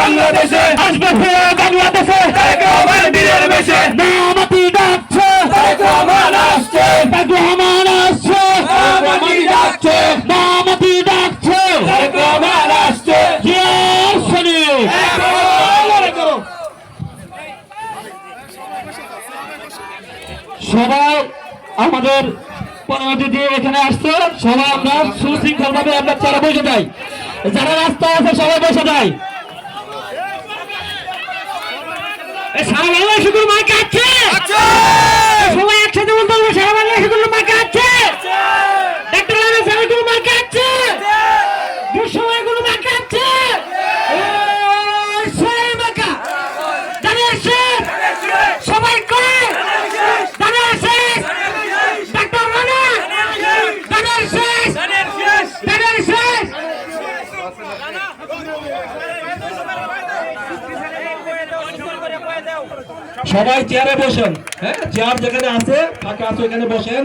বাংলাদেশে। আসবে ফিরে বাংলাদেশে। রহমান বীরের বেশে। সবাই আমাদের দিয়ে এখানে আসছে সবাই আমরা সুশৃঙ্খল ভাবে আমরা চারা বসে যাই। যারা রাস্তায় আছে সবাই বসে এ সারা বাংলা শুধু মা কাচ্ছে সবাই একসাথে বলতে হবে সারা বাংলা শুধু মা কাচ্ছে ডাক্তার লালা সারা গুলো মা কাচ্ছে দুঃসময়গুলো মা কাচ্ছে সেই মাকা জানিয়ে সবাই চেয়ারে বসেন। হ্যাঁ চেয়ার যেখানে আছে ফাঁকা আছে ওখানে বসেন।